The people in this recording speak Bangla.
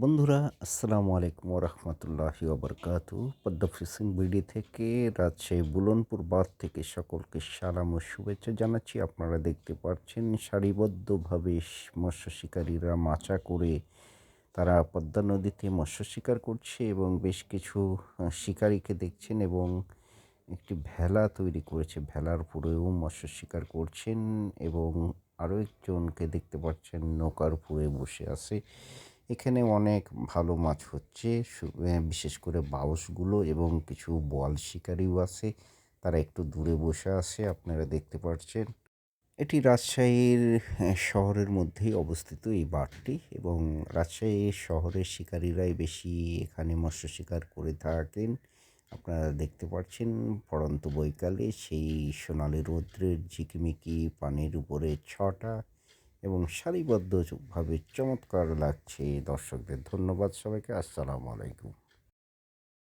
বন্ধুরা, আসসালামু আলাইকুম রহমতুল্লাহি ওবরকাতু পদ্ম ফিসিং বিডি থেকে, রাজশাহী বুলনপুর বাঁধ থেকে সকলকে সালাম ও শুভেচ্ছা জানাচ্ছি। আপনারা দেখতে পাচ্ছেন, সারিবদ্ধভাবে স- মৎস্য শিকারীরা মাচা করে তারা পদ্মা নদীতে মৎস্য শিকার করছে এবং বেশ কিছু শিকারীকে দেখছেন এবং একটি ভেলা তৈরি করেছে। ভেলার উপরেও মৎস্য শিকার করছেন এবং আরও একজনকে দেখতে পাচ্ছেন, নৌকার উপরে বসে আছে। এখানে অনেক ভালো মাছ হচ্ছে বিশেষ করে বাউসগুলো এবং কিছু বল শিকারিও আছে। তারা একটু দূরে বসে আছে, আপনারা দেখতে পাচ্ছেন এটি রাজশাহীর শহরের মধ্যেই অবস্থিত এই বাঁধটি এবং রাজশাহী শহরের শিকারীরাই বেশি এখানে মৎস্য শিকার করে থাকেন। আপনারা দেখতে পাচ্ছেন পড়ন্ত বৈকালে সেই সোনালি রৌদ্রের ঝিকিমিকি পানির উপরে ছটা এবং সারিবদ্ধভাবে চমৎকার লাগছে। দর্শকদের ধন্যবাদ সবাইকে। আসসালামু আলাইকুম।